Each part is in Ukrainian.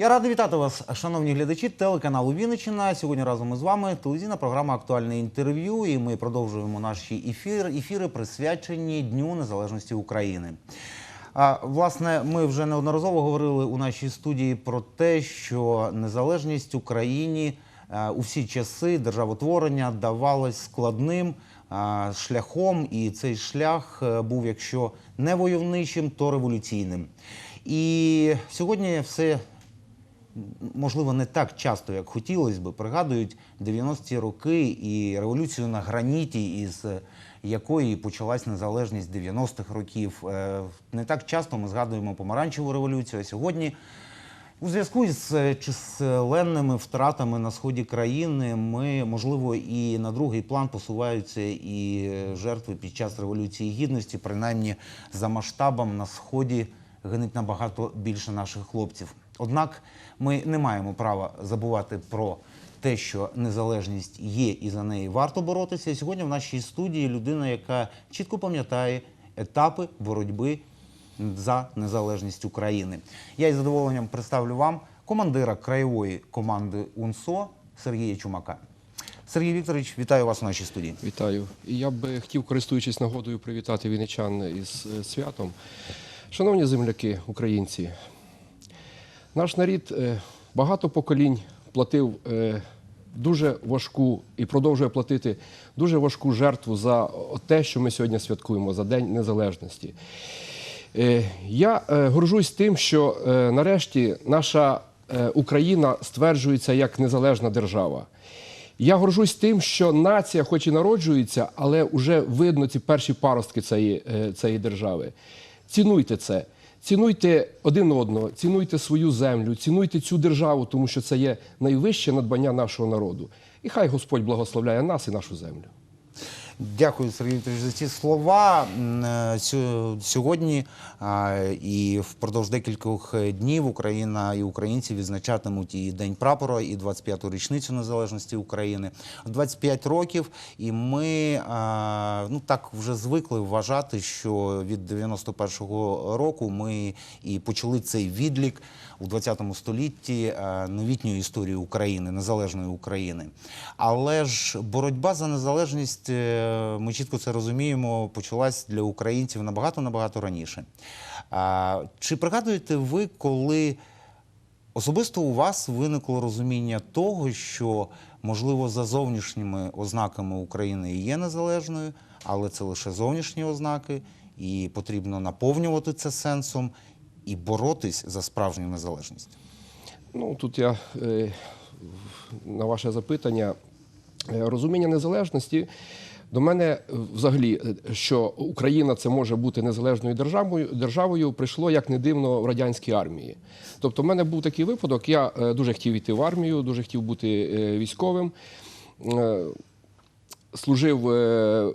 Я радий вітати вас, шановні глядачі телеканалу Вінниччина. Сьогодні разом із вами телевізійна програма Актуальне інтерв'ю. І ми продовжуємо наші ефір, ефіри, присвячені Дню Незалежності України. Власне, ми вже неодноразово говорили у нашій студії про те, що незалежність Україні у всі часи державотворення давалась складним шляхом, і цей шлях е, був, якщо не войовничим, то революційним. І сьогодні все можливо, не так часто, як хотілося би, пригадують 90-ті роки і революцію на граніті, із е, якої почалась незалежність 90-х років. Е, Не так часто ми згадуємо помаранчеву революцію. А сьогодні, у зв'язку з е, численними втратами на сході країни, ми, можливо, і на другий план посуваються і жертви під час революції гідності, принаймні за масштабом на сході гинуть набагато більше наших хлопців. Однак ми не маємо права забувати про те, що незалежність є і за неї варто боротися. Сьогодні в нашій студії людина, яка чітко пам'ятає етапи боротьби за незалежність України. Я із задоволенням представлю вам командира краєвої команди УНСО Сергія Чумака. Сергій Вікторович, вітаю вас у нашій студії. Вітаю. І я би хотів, користуючись нагодою, привітати вінничан із е, святом. Шановні земляки, українці, наш нарід е, багато поколінь платив е, дуже важку і продовжує платити дуже важку жертву за те, що ми сьогодні святкуємо, за День Незалежності. Е, Я горжусь тим, що нарешті наша Україна стверджується як незалежна держава. Я горжусь тим, що нація, хоч і народжується, але вже видно ці перші паростки цієї, цієї держави. Цінуйте це. Цінуйте один одного, цінуйте свою землю, цінуйте цю державу, тому що це є найвище надбання нашого народу. І хай Господь благословляє нас і нашу землю. Дякую, Сергій Вікторович, за ці слова. Е, сьо- Сьогодні і впродовж декількох днів Україна і українці відзначатимуть і День прапора, і 25-ту річницю незалежності України. 25 років, і ми ну так вже звикли вважати, що від 91-го року ми і почали цей відлік у 20 столітті е, новітньої історії України, незалежної України. Але ж боротьба за незалежність, е, ми чітко це розуміємо, почалась для українців набагато набагато раніше. Чи пригадуєте ви, коли особисто у вас виникло розуміння того, що можливо за зовнішніми ознаками України є незалежною, але це лише зовнішні ознаки, і потрібно наповнювати це сенсом і боротись за справжню незалежність? Ну, тут я е, на ваше запитання. Е, Розуміння незалежності до мене е, взагалі, що Україна це може бути незалежною державою, державою прийшло як не дивно в радянській армії. Тобто, в мене був такий випадок. Я дуже хотів йти в армію, дуже хотів бути військовим. Служив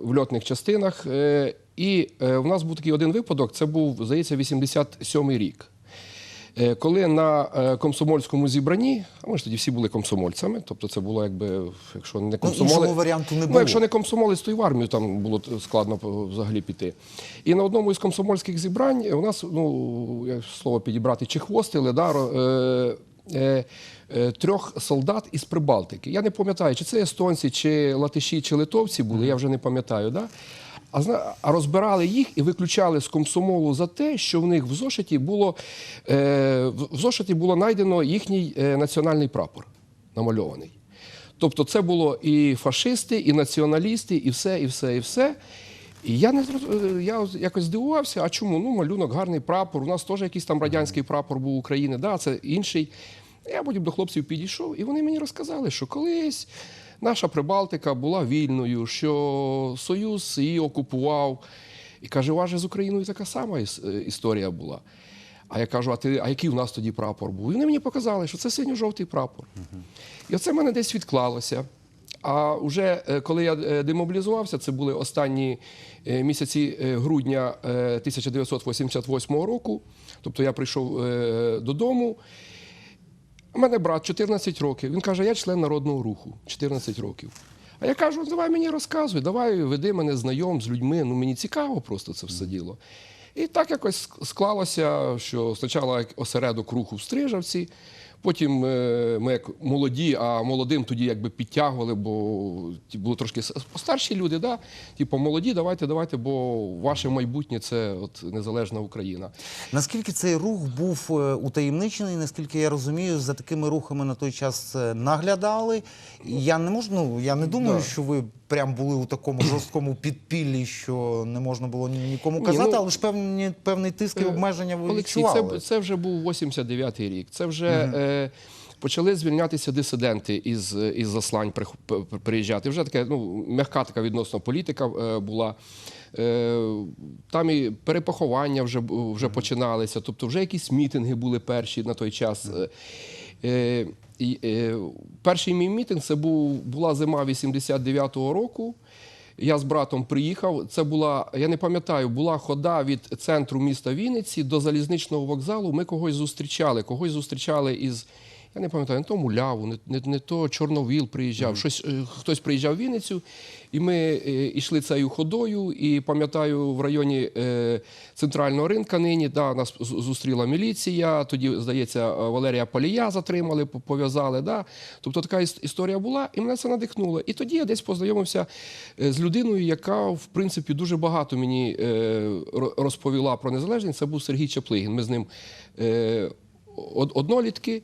в льотних частинах, і е, в нас був такий один випадок. Це був, здається, 87-й рік. Е, Коли на е, комсомольському зібранні, а ми ж тоді всі були комсомольцями, тобто це було якби, якщо не комсомолець, Ну, варіанту не було. Ну, якщо не комсомолець, то й в армію там було складно взагалі піти. І на одному із комсомольських зібрань у нас, ну, як слово підібрати, чи хвостили, да, е, е, е, трьох солдат із Прибалтики. Я не пам'ятаю, чи це естонці, чи латиші, чи литовці були, я вже не пам'ятаю. Да? А, розбирали їх і виключали з комсомолу за те, що в них в зошиті було, е, в зошиті було знайдено їхній е, національний прапор намальований. Тобто це було і фашисти, і націоналісти, і все, і все, і все. І я не е, я якось здивувався, а чому? Ну, малюнок, гарний прапор. У нас теж якийсь там радянський прапор був України, да, це інший. Я потім до хлопців підійшов, і вони мені розказали, що колись наша Прибалтика була вільною, що Союз її окупував. І каже, у вас же з Україною така сама е, історія була. А я кажу, а ти, а який у нас тоді прапор був? І вони мені показали, що це синьо-жовтий прапор. І оце в мене десь відклалося. А вже е, коли я е, демобілізувався, це були останні місяці грудня е, 1988 року. Тобто я прийшов додому. У мене брат 14 років. Він каже, я член народного руху 14 років. А я кажу, «Ну, давай мені розказуй, давай веди мене знайом з людьми. Ну мені цікаво просто це все діло. І так якось склалося, що спочатку осередок руху в Стрижавці, Потім е, ми як молоді, а молодим тоді якби підтягували, бо ті були трошки старші люди, да? типу молоді, давайте, давайте, бо ваше майбутнє це от незалежна Україна. Наскільки цей рух був е, утаємничений, наскільки я розумію, за такими рухами на той час е, наглядали. Я не можу, ну я не думаю, Да. що ви прям були у такому жорсткому підпіллі, що не можна було ні- нікому Ні, казати, ну, але ж певні певний тиск і Е, обмеження ви Олексій, відчували. це, це вже був 89-й рік. Це вже е, почали звільнятися дисиденти із, із заслань прих- п- приїжджати. Вже таке, ну, м'яка така відносно політика е, була. Е, там і перепоховання вже, вже починалися, тобто вже якісь мітинги були перші на той час. Е, Е, е, перший мій мітинг це був, була зима 89-го року. Я з братом приїхав. Це була, я не пам'ятаю, була хода від центру міста Вінниці до залізничного вокзалу. Ми когось зустрічали. Когось зустрічали із. Я не пам'ятаю, не то Муляву, не, не, не то Чорновіл приїжджав. Щось, е, хтось приїжджав в Вінницю, і ми е, йшли цією ходою. І пам'ятаю, в районі е, центрального ринка нині да, нас зустріла міліція. Тоді, здається, Валерія Полія затримали, пов'язали. Да. Тобто така історія була, і мене це надихнуло. І тоді я десь познайомився е, з людиною, яка, в принципі, дуже багато мені е, розповіла про незалежність. Це був Сергій Чаплигін. Ми з ним е, однолітки.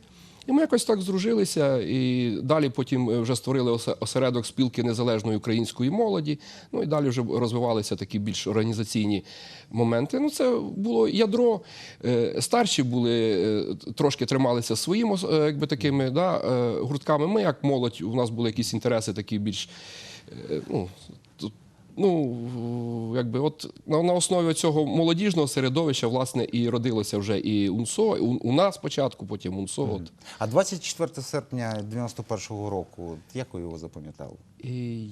І ми якось так зружилися, і далі потім е, вже створили осередок спілки незалежної української молоді. Ну і далі вже розвивалися такі більш організаційні моменти. Ну, це було ядро. Е, Старші були, е, трошки трималися своїми якби такими да, гуртками. Ми, як молодь, у нас були якісь інтереси такі більш. Ну, Ну, якби от на, на основі цього молодіжного середовища, власне, і родилося вже і УНСО, і у, у нас спочатку, потім УНСО. От. А 24 серпня 91-го року, як ви його запам'ятали? І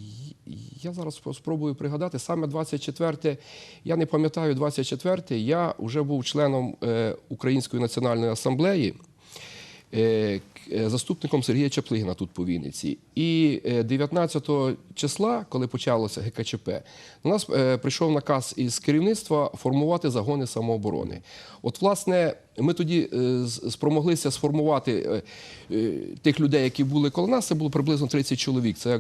я зараз спро- спробую пригадати, саме 24, я не пам'ятаю 24, я вже був членом е, Української національної асамблеї, заступником Сергія Чаплигіна тут по Вінниці. І е, 19 числа, коли почалося ГКЧП, до нас е, прийшов наказ із керівництва формувати загони самооборони. От, власне, ми тоді е, спромоглися сформувати е, е, тих людей, які були коло нас. Це було приблизно 30 чоловік. Це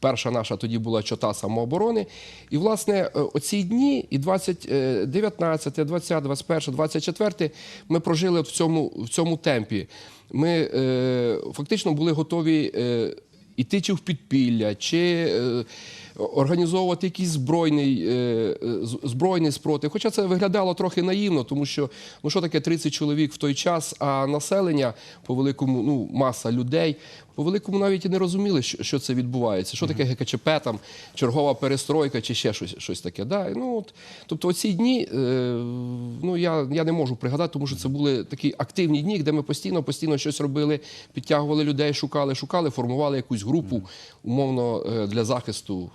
перша наша тоді була чота самооборони. І, власне, оці дні, і 20, е, 19, 20, 21, 24 ми прожили в цьому, в цьому темпі. Ми фактично були готові. Е, Іти чи в підпілля, чи організовувати якийсь збройний, е, е, збройний спротив. Хоча це виглядало трохи наївно, тому що ну що таке 30 чоловік в той час, а населення по великому, ну маса людей, по великому навіть і не розуміли, що, що це відбувається. Що таке ГКЧП, там чергова перестройка чи ще щось, щось таке. Да? Ну, от, тобто оці дні, е, ну я, я не можу пригадати, тому що це були такі активні дні, де ми постійно, постійно щось робили, підтягували людей, шукали, шукали, формували якусь групу умовно е, для захисту,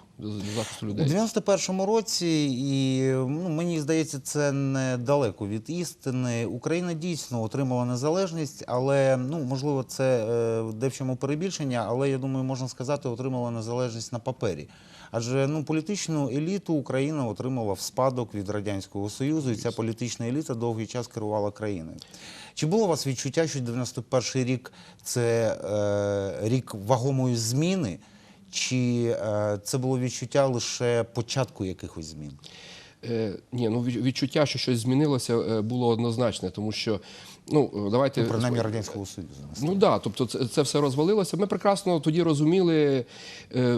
захисту У 91-му році, і ну, мені здається, це недалеко від істини. Україна дійсно отримала незалежність, але ну можливо, це е, де в чому перебільшення, але я думаю, можна сказати, отримала незалежність на папері. Адже ну політичну еліту Україна отримала в спадок від радянського союзу, і ця політична еліта довгий час керувала країною. Чи було у вас відчуття, що 91-й рік це е, рік вагомої зміни? Чи е, це було відчуття лише початку якихось змін? Е, ні, ну відчуття, що щось змінилося, е, було однозначне, тому що ну е, давайте Ну, принаймні Радянського Союзу. Ну так, да, тобто це, це все розвалилося. Ми прекрасно тоді розуміли, е,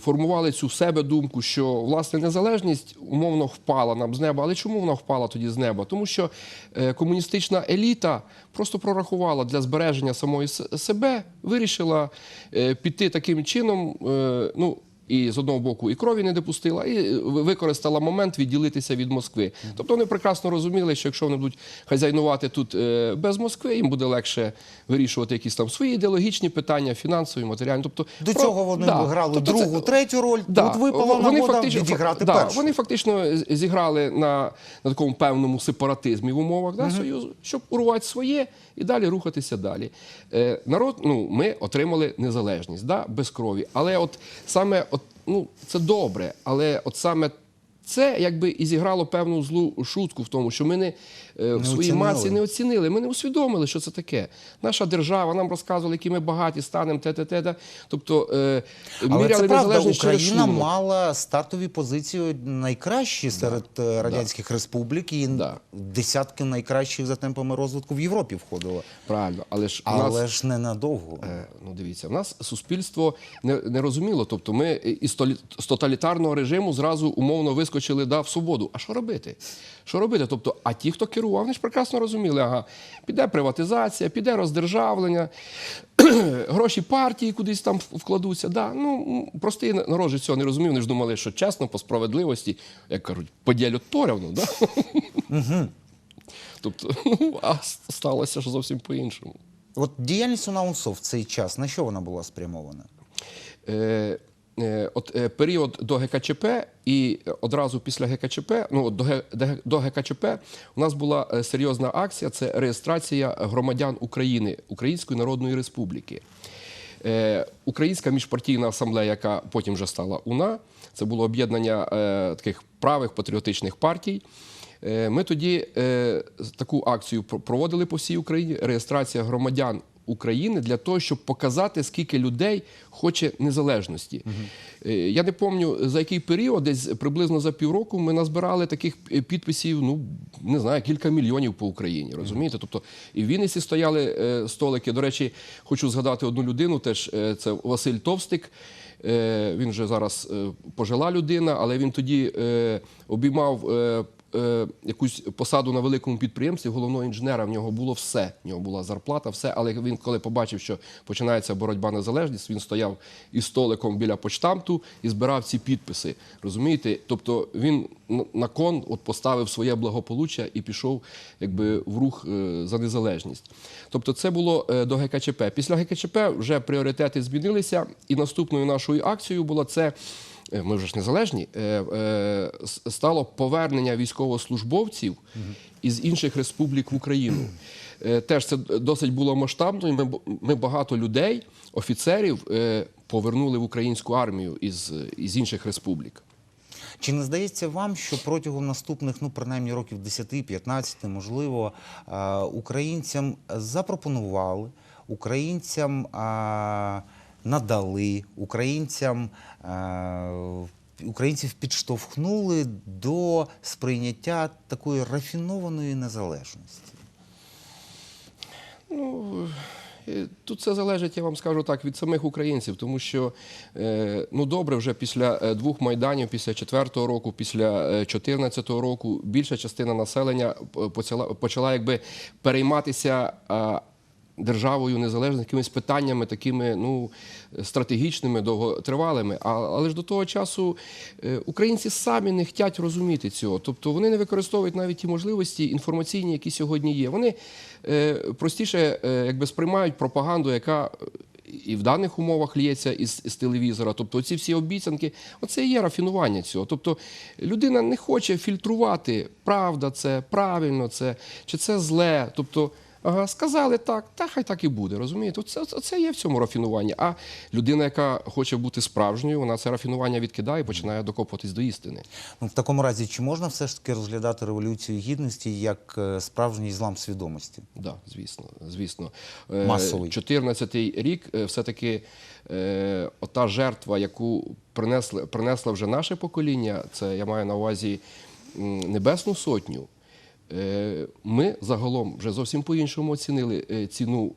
формували цю себе думку, що власне незалежність умовно впала нам з неба. Але чому вона впала тоді з неба? Тому що е, комуністична еліта просто прорахувала для збереження самої себе, вирішила е, піти таким чином. е, ну, і з одного боку і крові не допустила, і е, використала момент відділитися від Москви. Тобто вони прекрасно розуміли, що якщо вони будуть хазяйнувати тут е, без Москви, їм буде легше вирішувати якісь там свої ідеологічні питання, фінансові, матеріальні. Тобто До про- цього вони да. грали Тобто це- другу, третю роль. Да. Тут випала Вони нагода фактично- відіграти да, першу. Вони фактично зіграли на, на такому певному сепаратизмі в умовах да, Союзу, щоб урвати своє і далі рухатися далі. Е, народ, ну, ми отримали незалежність да, без крові. Але от саме ну, це добре, але от саме Це якби і зіграло певну злу шутку в тому, що ми не, в своїй масі не оцінили. Ми не усвідомили, що це таке. Наша держава нам розказувала, які ми багаті станемо, те, те, те, те. Тобто е, Але це правда, Україна мала стартові позиції найкращі серед е, радянських республік, і Да. десятки найкращих за темпами розвитку в Європі входило. Правильно, але ж Але нас ж ненадовго. Е, Ну, дивіться, в нас суспільство не, не розуміло. Тобто, ми із з тоталітарного режиму зразу умовно вискочили да, в свободу. А що робити? Що робити? Тобто, а ті, хто керував, вони ж прекрасно розуміли, ага, піде приватизація, піде роздержавлення, гроші партії кудись там вкладуться. Да, ну, простий народ же цього не розумів. Вони ж думали, що чесно, по справедливості, як кажуть, поділять порівну. Да? Тобто, ну, а сталося ж зовсім по-іншому. От діяльність УНАУНСО в цей час на що вона була спрямована? Е, От е, період до ГКЧП і одразу після ГКЧП, ну от до, ГКЧП у нас була е, серйозна акція. Це реєстрація громадян України Української Народної Республіки. Е, Українська міжпартійна асамблея, яка потім вже стала УНА, це було об'єднання е, таких правих патріотичних партій. Е, Ми тоді е, таку акцію проводили по всій Україні. Реєстрація громадян України для того, щоб показати, скільки людей хоче незалежності. Е, Я не пам'ятаю за який період, десь приблизно за півроку ми назбирали таких е, підписів, ну не знаю, кілька мільйонів по Україні. Розумієте? Тобто і в Вінниці стояли е, столики. До речі, хочу згадати одну людину. Теж це Василь Товстик. Він вже зараз пожила людина, але він тоді обіймав. Е, Якусь посаду на великому підприємстві головного інженера в нього було все. В нього була зарплата, все. Але він, коли побачив, що починається боротьба на залежність, він стояв із столиком біля почтамту і збирав ці підписи. Розумієте? Тобто він на кон от поставив своє благополуччя і пішов якби в рух е, за незалежність. Тобто, це було е, до ГКЧП. Після ГКЧП вже пріоритети змінилися, і наступною нашою акцією було це. Е, Ми вже ж незалежні, е, е, стало повернення військовослужбовців із інших республік в Україну. Теж це досить було масштабно. і Ми, багато людей, офіцерів повернули в українську армію із, із інших республік. Чи не здається вам, що протягом наступних, ну принаймні років 10-15, можливо, українцям запропонували, українцям надали, українцям е, українців підштовхнули до сприйняття такої рафінованої незалежності? Ну, е, тут це залежить, я вам скажу так, від самих українців, тому що е, ну добре, вже після двох майданів, після четвертого року, після чотирнадцятого року, більша частина населення почала, почала якби перейматися. Державою незалежними якимись питаннями такими ну стратегічними, довготривалими. Але ж до того часу е, українці самі не хочуть розуміти цього. Тобто вони не використовують навіть ті можливості інформаційні, які сьогодні є. Вони е, простіше е, якби сприймають пропаганду, яка і в даних умовах лється із, із телевізора. Тобто ці всі обіцянки, оце і є рафінування цього. Тобто людина не хоче фільтрувати, правда це, правильно це, чи це зле. Тобто, сказали так, та хай так і буде. Розумієте? Оце, це є в цьому рафінуванні. А людина, яка хоче бути справжньою, вона це рафінування відкидає і починає докопуватись до істини. Ну, в такому разі, чи можна все ж таки розглядати революцію гідності як е, справжній злам свідомості? Да, звісно, звісно. Е, Масовий. 14-й рік е, все-таки е, ота жертва, яку принесли, принесло вже наше покоління, це я маю на увазі Небесну Сотню. Е, Ми загалом вже зовсім по-іншому оцінили е, ціну,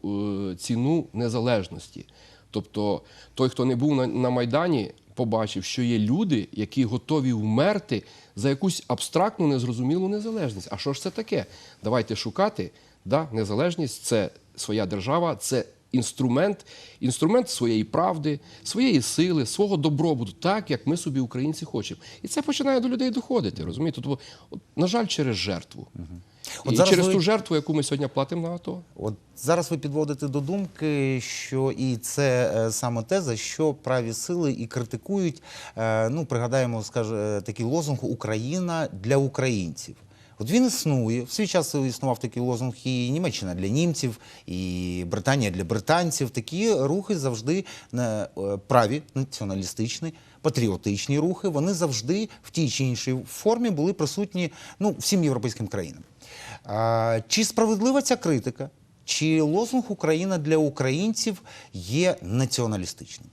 е, ціну незалежності. Тобто той, хто не був на, на Майдані, побачив, що є люди, які готові вмерти за якусь абстрактну, незрозумілу незалежність. А що ж це таке? Давайте шукати. Да? Незалежність це своя держава, це інструмент, інструмент своєї правди, своєї сили, свого добробуту, так як ми собі, українці, хочемо. І це починає до людей доходити. Розумієте? Тобто, от, на жаль, через жертву. От І зараз через ви- ту жертву, яку ми сьогодні платимо на АТО. От зараз ви підводите до думки, що і це е, саме те, за що праві сили і критикують. Е, ну, пригадаємо, скаже, такий лозунг Україна для українців. От він існує. В свій час існував такий лозунг і Німеччина для німців, і Британія для британців. Такі рухи завжди на е, праві, націоналістичні, патріотичні рухи. Вони завжди в тій чи іншій формі були присутні ну, всім європейським країнам. А, чи справедлива ця критика? Чи лозунг Україна для українців є націоналістичним?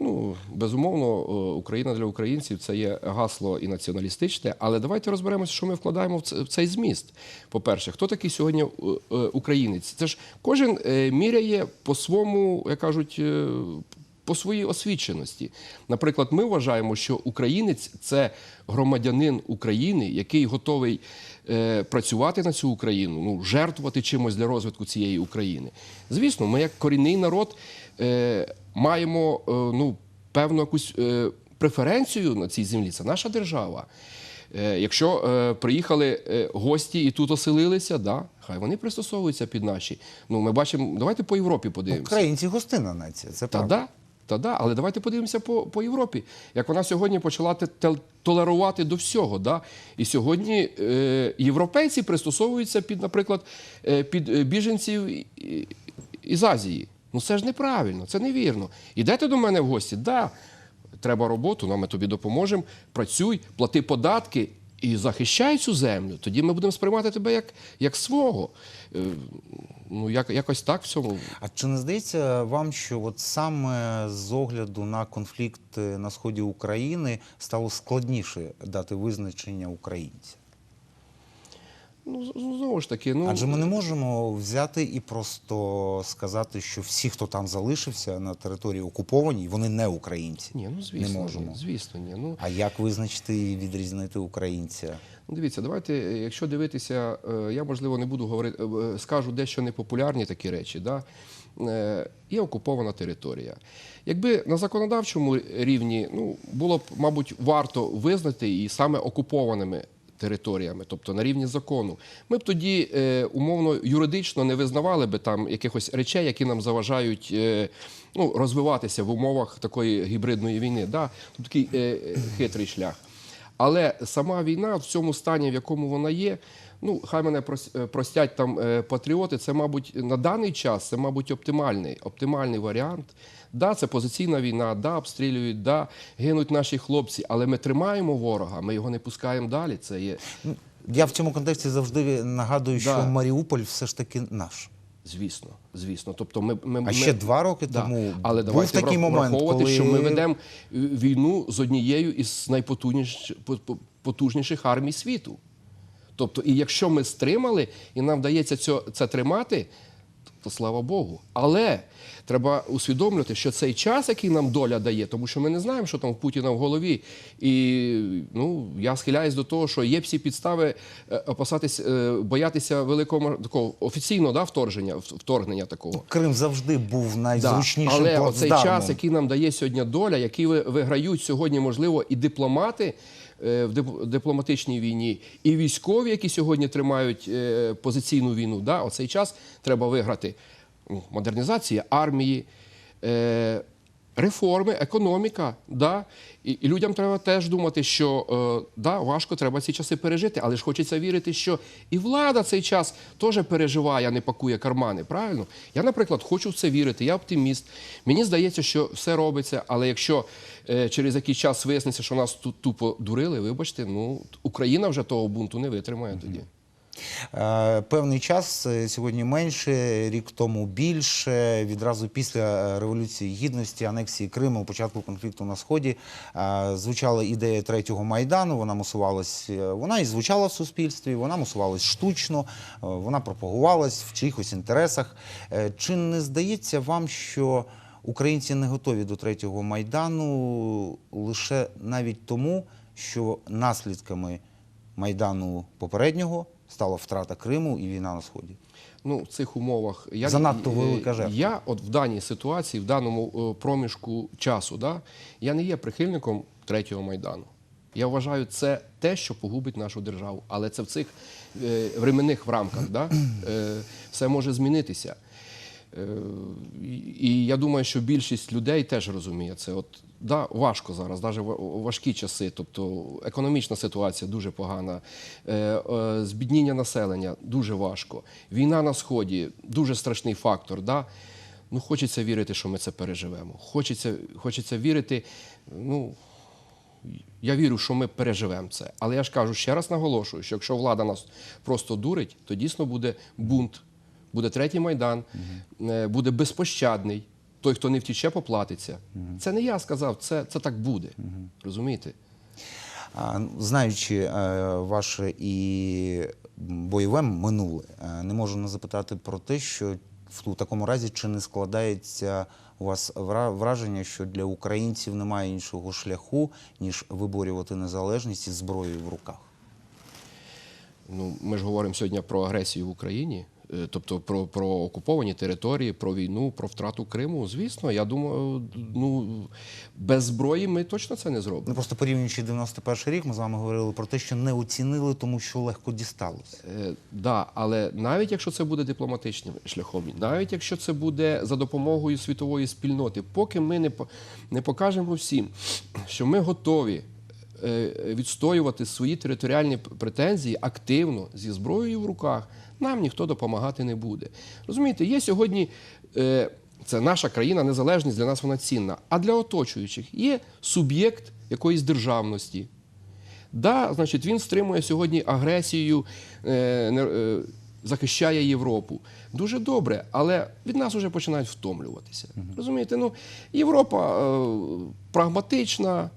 Ну, безумовно, е, Україна для українців це є гасло і націоналістичне, але давайте розберемося, що ми вкладаємо в це- в цей зміст. По-перше, хто такий сьогодні е, е, українець? Це ж кожен міряє по своєму, як кажуть, по своїй освіченості. Наприклад, ми вважаємо, що українець це громадянин України, який готовий працювати на цю Україну, ну жертвувати чимось для розвитку цієї України. Звісно, ми як корінний народ маємо е, ну, певну якусь е, преференцію на цій землі. Це наша держава. Е, Якщо е, приїхали е, гості і тут оселилися, да, хай вони пристосовуються під наші. Ну, ми бачимо, давайте по Європі подивимося. Українці гостинна нація, це Та правда. да, та да, але давайте подивимося по, по Європі, як вона сьогодні почала толерувати до всього. Да? І сьогодні е, європейці пристосовуються під, наприклад, е, під е, біженців із Азії. Ну це ж неправильно, це невірно. Ідете до мене в гості, да, треба роботу, ну, ми тобі допоможемо. Працюй, плати податки і захищай цю землю. Тоді ми будемо сприймати тебе як, як свого. Е, ну, як, якось так в цьому. А чи не здається вам, що от саме з огляду на конфлікт е, на сході України стало складніше дати визначення українця? Ну, знову ж таки, ну Адже ми не можемо взяти і просто сказати, що всі, хто там залишився на території окупованій, вони не українці. Ні, ну звісно, не можемо. Ні, звісно, ні. Ну, А як визначити і відрізнити українця? ну, дивіться, давайте, е, якщо дивитися, е, я можливо не буду говорити, е, скажу дещо непопулярні такі речі. Да? Є окупована територія. Якби на законодавчому рівні ну, було б, мабуть, варто визнати і саме окупованими територіями, тобто на рівні закону, ми б тоді е, умовно юридично не визнавали би там якихось речей, які нам заважають е, ну, розвиватися в умовах такої гібридної війни. Да? Тут такий е, хитрий шлях. Але сама війна в цьому стані, в якому вона є, ну хай мене е, простять там е, патріоти. Це, мабуть, на даний час це, мабуть, оптимальний, оптимальний варіант. Да, це позиційна війна, да, обстрілюють, да, гинуть наші хлопці, але ми тримаємо ворога, ми його не пускаємо далі. Це є Я в цьому контексті завжди нагадую, що Маріуполь все ж таки наш. Звісно, звісно. Тобто ми, ми, А ми ще два роки Да. тому Але був давайте такий момент, коли що ми ведемо е, війну з однією із найпотужніших по- по- потужніших армій світу. Тобто, і якщо ми стримали, і нам вдається це, це тримати, то слава Богу. Але треба усвідомлювати, що цей час, який нам доля дає, тому що ми не знаємо, що там в Путіна в голові. І ну, я схиляюсь до того, що є всі підстави е, опасатись, е, боятися великого такого офіційного да, вторгнення, вторгнення такого. Крим завжди був Да. найзручнішим Але оцей час, який нам дає сьогодні доля, який ви- виграють сьогодні, можливо, і дипломати в дипломатичній війні, і військові, які сьогодні тримають е, позиційну війну. Да? Оцей час треба виграти. Ну, Модернізація армії. Реформи, економіка, да. І, і людям треба теж думати, що е, да, важко треба ці часи пережити, але ж хочеться вірити, що і влада цей час теж переживає, а не пакує кармани. Правильно? Я, наприклад, хочу в це вірити. Я оптиміст. Мені здається, що все робиться, але якщо е, через якийсь час виясниться, що нас тут тупо дурили, вибачте, ну Україна вже того бунту не витримає тоді. Е, Певний час е, сьогодні менше, рік тому більше. Відразу після е, революції гідності, анексії Криму, початку конфлікту на сході звучала ідея третього майдану. Вона мусувалась, вона і звучала в суспільстві, вона мусувалась штучно, вона пропагувалась в чиїхось інтересах. Чи не здається вам, що українці не готові до третього майдану лише навіть тому, що наслідками майдану попереднього стала втрата Криму і війна на сході. Ну, в цих умовах я Занадто е, велика жертва. Я, от в даній ситуації, в даному е, проміжку часу, да, я не є прихильником третього майдану. Я вважаю, це те, що погубить нашу державу. Але це в цих е, временних рамках. Да, е, все може змінитися. Е, і- І я думаю, що більшість людей теж розуміє це. От да, важко зараз, навіть важкі часи. Тобто економічна ситуація дуже погана, е, е, збідніння населення дуже важко. Війна на сході дуже страшний фактор. Да? Ну, хочеться вірити, що ми це переживемо. Хочеться, хочеться вірити. Ну, я вірю, що ми переживемо це. Але я ж кажу, ще раз наголошую, що якщо влада нас просто дурить, то дійсно буде бунт, буде третій майдан, е, буде безпощадний. Той, хто не втіче, поплатиться. Це не я сказав, це, це так буде. Розумієте? А, Знаючи е, ваше і бойове минуле, е, не можу не запитати про те, що в такому разі чи не складається у вас враження, що для українців немає іншого шляху, ніж виборювати незалежність із зброєю в руках? Ну, ми ж говоримо сьогодні про агресію в Україні, тобто про, про окуповані території, про війну, про втрату Криму. Звісно, я думаю, ну без зброї ми точно це не зробимо. Ну просто порівнюючи 91 рік, ми з вами говорили про те, що не оцінили, тому що легко дісталося. Е, да, але навіть якщо це буде дипломатичним шляхом, навіть якщо це буде за допомогою світової спільноти, поки ми не, не покажемо всім, що ми готові е, відстоювати свої територіальні претензії активно зі зброєю в руках, нам ніхто допомагати не буде. Розумієте, є сьогодні. е, Це наша країна, незалежність для нас вона цінна. А для оточуючих є суб'єкт якоїсь державності, Да, значить, він стримує сьогодні агресію, е, е, захищає Європу. Дуже добре, але від нас вже починають втомлюватися. Розумієте, ну Європа е, прагматична.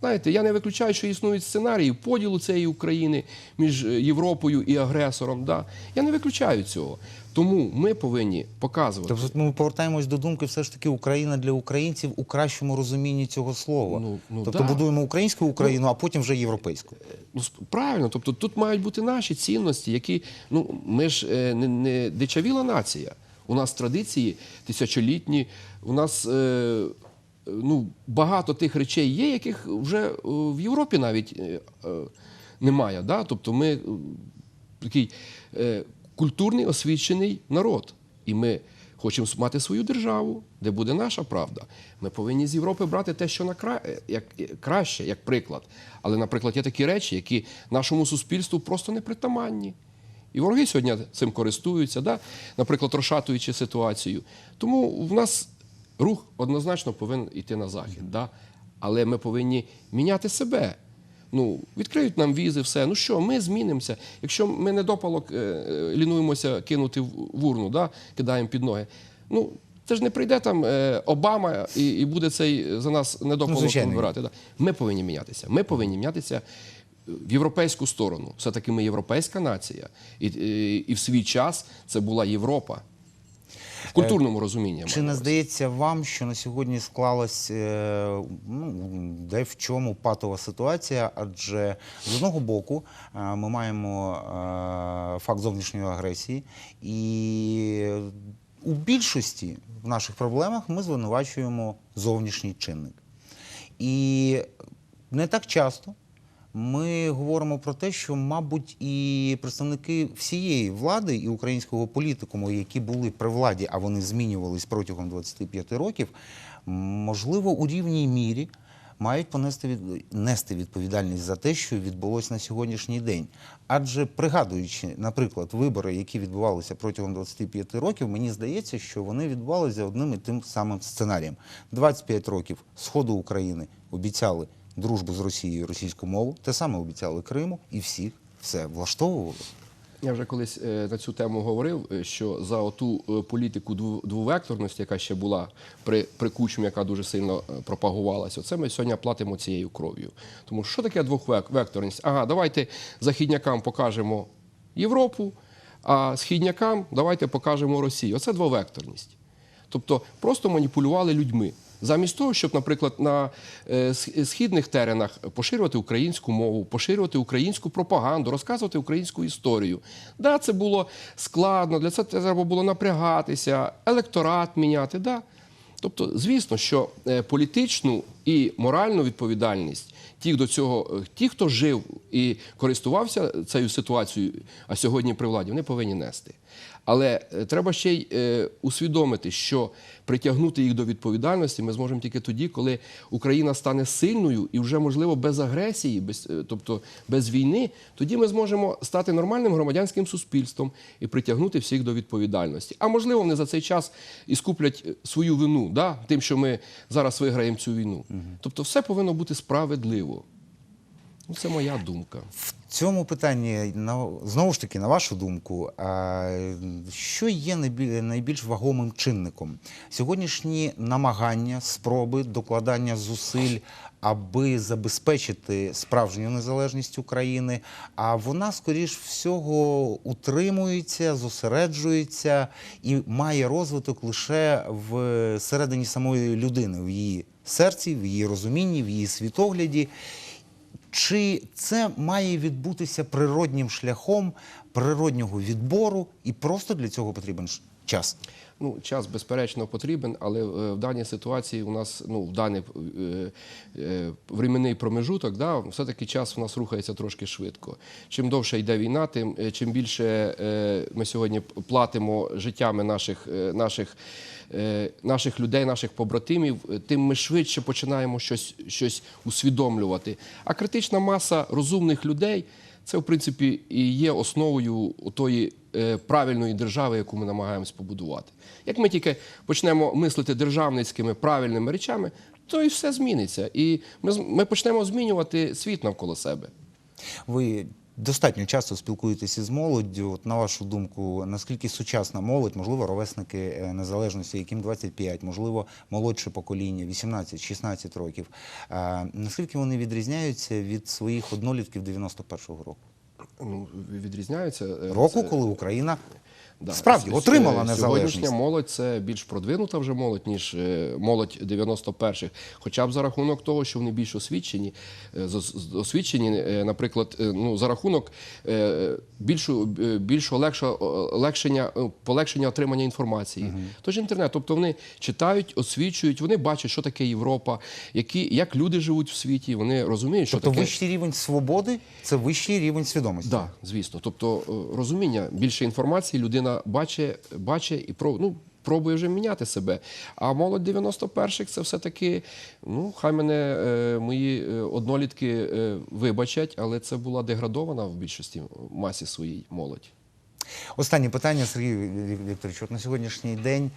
Знаєте, я не виключаю, що існують сценарії поділу цієї України між е, Європою і агресором. Да? Я не виключаю цього. Тому ми повинні показувати. Тобто ми повертаємось до думки, все ж таки Україна для українців у кращому розумінні цього слова. Ну, ну, тобто да. будуємо українську Україну, а потім вже європейську. Ну, правильно, тобто тут мають бути наші цінності, які ну ми ж е, не, не дичавіла нація. У нас традиції тисячолітні, у нас е, ну, багато тих речей є, яких вже е, в Європі навіть е, е, немає. Да? Тобто ми такий культурний освічений народ. І ми хочемо мати свою державу, де буде наша правда. Ми повинні з Європи брати те, що на кра... як... краще, як приклад. Але, наприклад, є такі речі, які нашому суспільству просто не притаманні. І вороги сьогодні цим користуються, да? наприклад, розшатуючи ситуацію. Тому в нас рух однозначно повинен йти на захід. Да? Але ми повинні міняти себе. Ну, відкриють нам візи, все. Ну що, ми змінимося. Якщо ми недопалок е, е, лінуємося кинути в урну, да? кидаємо під ноги. Ну, це ж не прийде там е, Обама і, і буде цей за нас недопалок Ну, вибирати. Да? Ми повинні мінятися. Ми повинні мінятися в європейську сторону. Все-таки ми європейська нація. І, і, і в свій час це була Європа. В культурному розумінні. Чи не здається вам, що на сьогодні склалась е, ну, де в чому патова ситуація? Адже з одного боку е, ми маємо е, факт зовнішньої агресії, і у більшості в наших проблемах ми звинувачуємо зовнішній чинник. І не так часто ми говоримо про те, що, мабуть, і представники всієї влади і українського політикуму, які були при владі, а вони змінювались протягом 25 років, можливо, у рівній мірі мають понести від... нести відповідальність за те, що відбулося на сьогоднішній день. Адже пригадуючи, наприклад, вибори, які відбувалися протягом 25 років, мені здається, що вони відбувалися одним і тим самим сценарієм. 25 років сходу України обіцяли дружбу з Росією, російську мову, те саме обіцяли Криму, і всіх все влаштовувало. Я вже колись е, на цю тему говорив, е, що за оту е, політику двовекторності, яка ще була при, при Кучмі, яка дуже сильно пропагувалася, оце ми сьогодні платимо цією кров'ю. Тому що таке двовекторність? Ага, давайте західнякам покажемо Європу, а східнякам давайте покажемо Росію. Оце двовекторність. Тобто просто маніпулювали людьми. Замість того, щоб, наприклад, на е, східних теренах поширювати українську мову, поширювати українську пропаганду, розказувати українську історію. Да, це було складно, для цього треба було напрягатися, електорат міняти. Да. Тобто, звісно, що е, політичну і моральну відповідальність ті, до цього, е, ті, хто жив і користувався цією ситуацією, а сьогодні при владі, вони повинні нести. Але е, треба ще й е, усвідомити, що притягнути їх до відповідальності ми зможемо тільки тоді, коли Україна стане сильною і вже можливо без агресії, без, е, тобто без війни, тоді ми зможемо стати нормальним громадянським суспільством і притягнути всіх до відповідальності. А можливо, вони за цей час і скуплять свою вину, да, тим, що ми зараз виграємо цю війну. Тобто, все повинно бути справедливо. Ну, це моя думка. В цьому питанні на знову ж таки, на вашу думку, а, що є найбіль- найбільш вагомим чинником? Сьогоднішні намагання, спроби, докладання зусиль, аби забезпечити справжню незалежність України, а вона, скоріш всього, утримується, зосереджується і має розвиток лише в середині самої людини, в її серці, в її розумінні, в її світогляді. Чи це має відбутися природнім шляхом природнього відбору, і просто для цього потрібен час? Ну, час безперечно потрібен, але е, в даній ситуації у нас ну в даний е, е, временний промежуток, да, все-таки час у нас рухається трошки швидко. Чим довше йде війна, тим е, чим більше е, ми сьогодні платимо життями наших наших. Наших людей, наших побратимів, тим ми швидше починаємо щось, щось усвідомлювати. А критична маса розумних людей це, в принципі, і є основою тої е, правильної держави, яку ми намагаємось побудувати. Як ми тільки почнемо мислити державницькими правильними речами, то і все зміниться. І ми, ми почнемо змінювати світ навколо себе. Ви достатньо часто спілкуєтеся з молоддю. От на вашу думку, наскільки сучасна молодь, можливо, ровесники е, незалежності, яким 25, можливо, молодше покоління, 18-16 років. е, Наскільки вони відрізняються від своїх однолітків 91-го року? Ну, відрізняються е, Року, це- коли Україна Да. справді отримала незалежність. Сьогоднішня молодь це більш продвинута вже молодь, ніж е, молодь 91-х. Хоча б за рахунок того, що вони більш освічені, е, освічені, е, наприклад, ну, за рахунок більшого легшення, полегшення отримання інформації. Тож інтернет, тобто вони читають, освічують, вони бачать, що таке Європа, які, як люди живуть в світі, вони розуміють, що Тобто таке. вищий рівень свободи це вищий рівень свідомості. Так, да, звісно. Тобто розуміння, більше інформації людина бачить, бачить і про, ну, пробує вже міняти себе. А молодь 91-х це все-таки, ну, хай мене е, мої е, однолітки е, вибачать, але це була деградована в більшості масі своїй молодь. Останнє питання, Сергій Вікторович. От на сьогоднішній день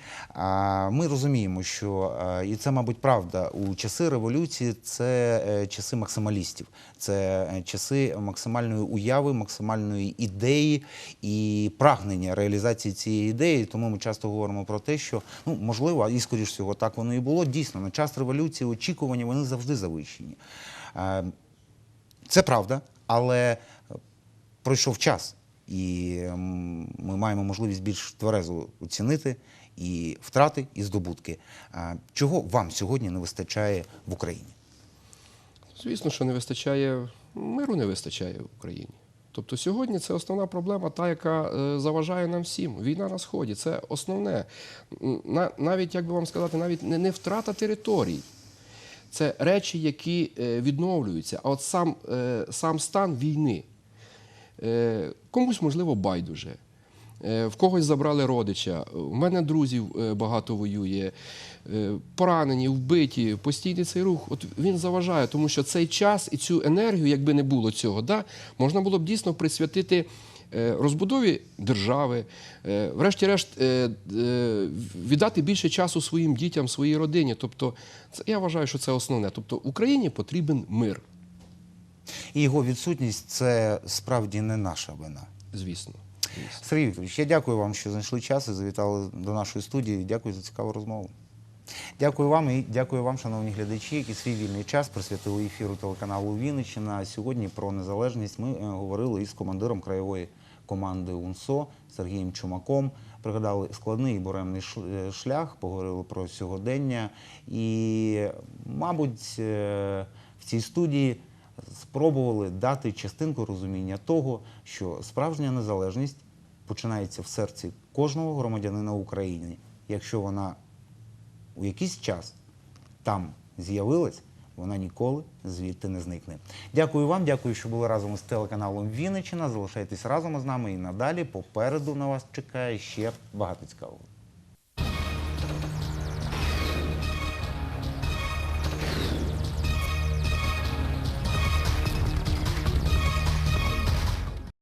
ми розуміємо, що і це, мабуть, правда, у часи революції це е, часи максималістів, це е, часи максимальної уяви, максимальної ідеї і прагнення реалізації цієї ідеї. Тому ми часто говоримо про те, що ну можливо, і скоріш всього, так воно і було. Дійсно, на час революції очікування вони завжди завищені. Е, Це правда, але пройшов час, і ми маємо можливість більш тверезо оцінити і втрати, і здобутки. Чого вам сьогодні не вистачає в Україні? Звісно, що не вистачає миру, не вистачає в Україні. Тобто сьогодні це основна проблема, та, яка е, заважає нам всім. Війна на сході це основне. На, навіть як би вам сказати, навіть не, втрата територій. Це речі, які е, відновлюються. А от сам, е, сам стан війни комусь можливо байдуже. Е, В когось забрали родича. У мене друзів е, багато воює, е, поранені, вбиті, постійний цей рух. От він заважає, тому що цей час і цю енергію, якби не було цього, да, можна було б дійсно присвятити е, розбудові держави, е, врешті-решт, е, е, віддати більше часу своїм дітям, своїй родині. Тобто, я вважаю, що це основне. Тобто Україні потрібен мир, І його відсутність це справді не наша вина. звісно. звісно. Сергій Вікторович, я дякую вам, що знайшли час і завітали до нашої студії. Дякую за цікаву розмову. Дякую вам і дякую вам, шановні глядачі, які свій вільний час присвятили ефіру телеканалу Вінниччина. Сьогодні про незалежність ми е, говорили із командиром краєвої команди УНСО Сергієм Чумаком. Пригадали складний і буремний е, шлях, поговорили про сьогодення. І, мабуть, е, в цій студії спробували дати частинку розуміння того, що справжня незалежність починається в серці кожного громадянина України. Якщо вона у якийсь час там з'явилась, вона ніколи звідти не зникне. Дякую вам, дякую, що були разом із телеканалом Вінниччина. Залишайтесь разом із нами і надалі. Попереду на вас чекає ще багато цікавого.